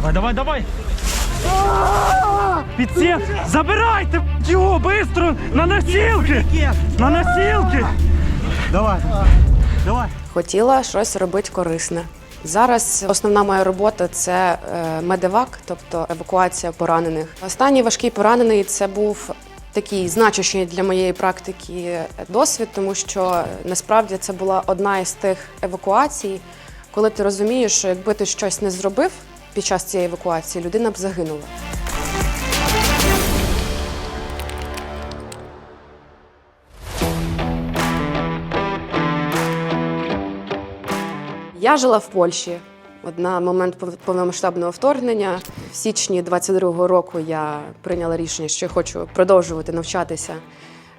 Давай, давай, давай! Підсів! Забирайте його бистро на носілки! На носілки! Давай, давай. Хотіла щось робити корисне. Зараз основна моя робота це е, медевак, тобто евакуація поранених. Останній важкий поранений це був такий значущий для моєї практики досвід, тому що е, насправді це була одна із тих евакуацій, коли ти розумієш, що якби ти щось не зробив під час цієї евакуації, людина б загинула. Я жила в Польщі. От на момент пов- повномасштабного вторгнення в січні 22-го року я прийняла рішення, що хочу продовжувати навчатися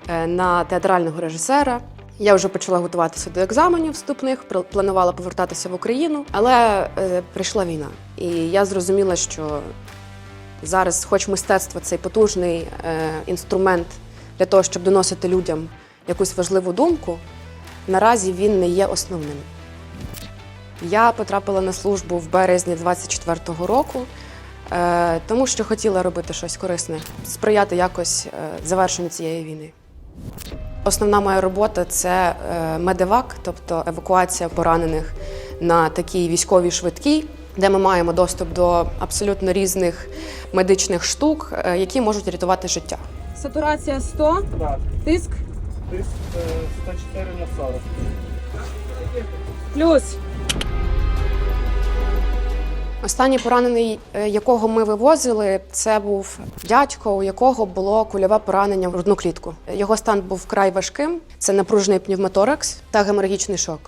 е, на театрального режисера. Я вже почала готуватися до екзаменів вступних, планувала повертатися в Україну, але е, прийшла війна, і я зрозуміла, що зараз, хоч мистецтво цей потужний е, інструмент для того, щоб доносити людям якусь важливу думку, наразі він не є основним. Я потрапила на службу в березні 24-го року, е, тому що хотіла робити щось корисне, сприяти якось е, завершенню цієї війни. Основна моя робота це е, медевак, тобто евакуація поранених на такій військовій швидкій, де ми маємо доступ до абсолютно різних медичних штук, е, які можуть рятувати життя. Сатурація 100, Так, тиск тиск 104 на 40. плюс. Останній поранений, е, якого ми вивозили, це був дядько, у якого було кульове поранення в грудну клітку. Його стан був вкрай важким. Це напружений пневмоторакс та геморагічний шок.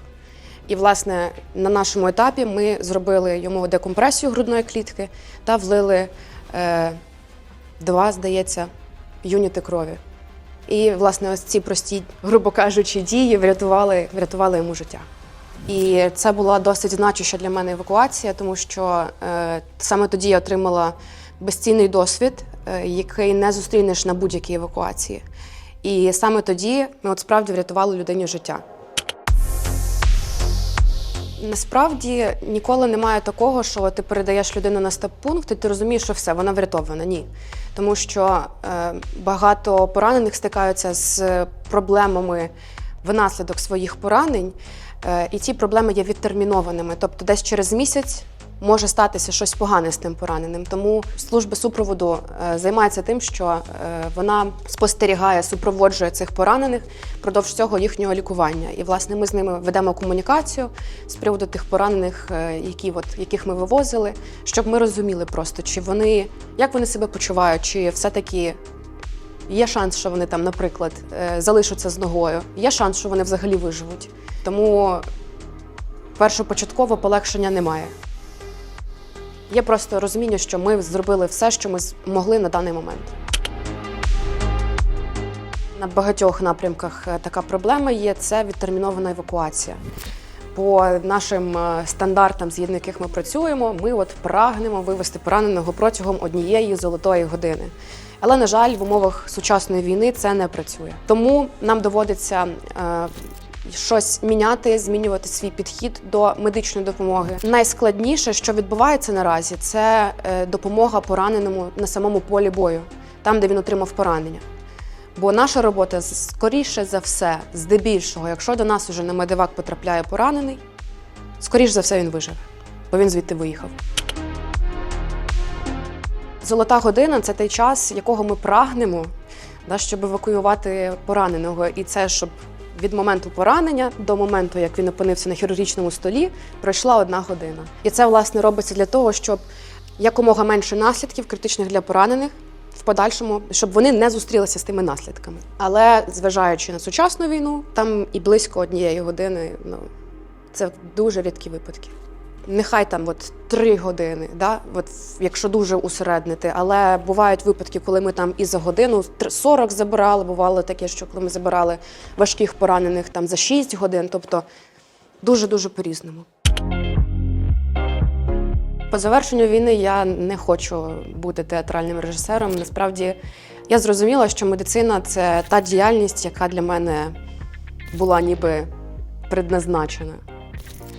І, власне, на нашому етапі ми зробили йому декомпресію грудної клітки та влили е, два, здається, юніти крові. І, власне, ось ці прості, грубо кажучи, дії врятували, врятували йому життя. І це була досить значуща для мене евакуація, тому що е, саме тоді я отримала безцінний досвід, е, який не зустрінеш на будь-якій евакуації. І саме тоді ми от справді врятували людині життя. Насправді ніколи немає такого, що ти передаєш людину на стаб-пункт, і ти розумієш, що все, вона врятована. Ні. Тому що е, багато поранених стикаються з проблемами внаслідок своїх поранень, і ці проблеми є відтермінованими. Тобто, десь через місяць може статися щось погане з тим пораненим. Тому служба супроводу е, займається тим, що е, вона спостерігає, супроводжує цих поранених впродовж цього їхнього лікування. І власне ми з ними ведемо комунікацію з приводу тих поранених, е, які от яких ми вивозили, щоб ми розуміли просто, чи вони як вони себе почувають, чи все-таки. Є шанс, що вони там, наприклад, е, залишаться з ногою. Є шанс, що вони взагалі виживуть. Тому першопочатково полегшення немає. Є просто розуміння, що ми зробили все, що ми змогли на даний момент. На багатьох напрямках е, така проблема є це відтермінована евакуація. По нашим е, стандартам, згідно яких ми працюємо, ми от прагнемо вивести пораненого протягом однієї золотої години. Але, на жаль, в умовах сучасної війни це не працює. Тому нам доводиться е, щось міняти, змінювати свій підхід до медичної допомоги. Найскладніше, що відбувається наразі, це е, допомога пораненому на самому полі бою, там, де він отримав поранення. Бо наша робота скоріше за все, здебільшого, якщо до нас уже на медивак потрапляє поранений, скоріш за все він виживе, бо він звідти виїхав. Золота година це той час, якого ми прагнемо, да, щоб евакуювати пораненого. І це щоб від моменту поранення до моменту, як він опинився на хірургічному столі, пройшла одна година. І це власне робиться для того, щоб якомога менше наслідків критичних для поранених в подальшому, щоб вони не зустрілися з тими наслідками. Але зважаючи на сучасну війну, там і близько однієї години, ну це дуже рідкі випадки. Нехай там от три години, да? от, якщо дуже усереднити. Але бувають випадки, коли ми там і за годину 40 забирали. Бувало таке, що коли ми забирали важких поранених там за 6 годин, тобто дуже-дуже по-різному. По завершенню війни я не хочу бути театральним режисером. Насправді я зрозуміла, що медицина це та діяльність, яка для мене була ніби предназначена.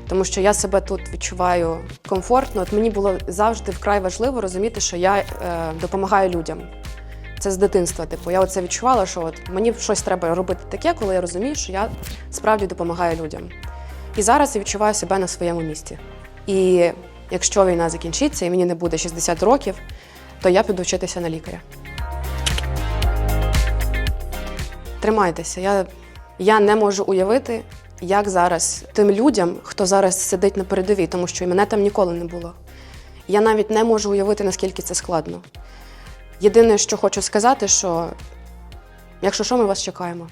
Тому що я себе тут відчуваю комфортно. От мені було завжди вкрай важливо розуміти, що я е, допомагаю людям. Це з дитинства. Типу, я оце відчувала, що от мені щось треба робити таке, коли я розумію, що я справді допомагаю людям. І зараз я відчуваю себе на своєму місці. І якщо війна закінчиться і мені не буде 60 років, то я піду вчитися на лікаря. Тримайтеся. Я, я не можу уявити, як зараз тим людям, хто зараз сидить на передовій, тому що і мене там ніколи не було. Я навіть не можу уявити, наскільки це складно. Єдине, що хочу сказати, що якщо що, ми вас чекаємо.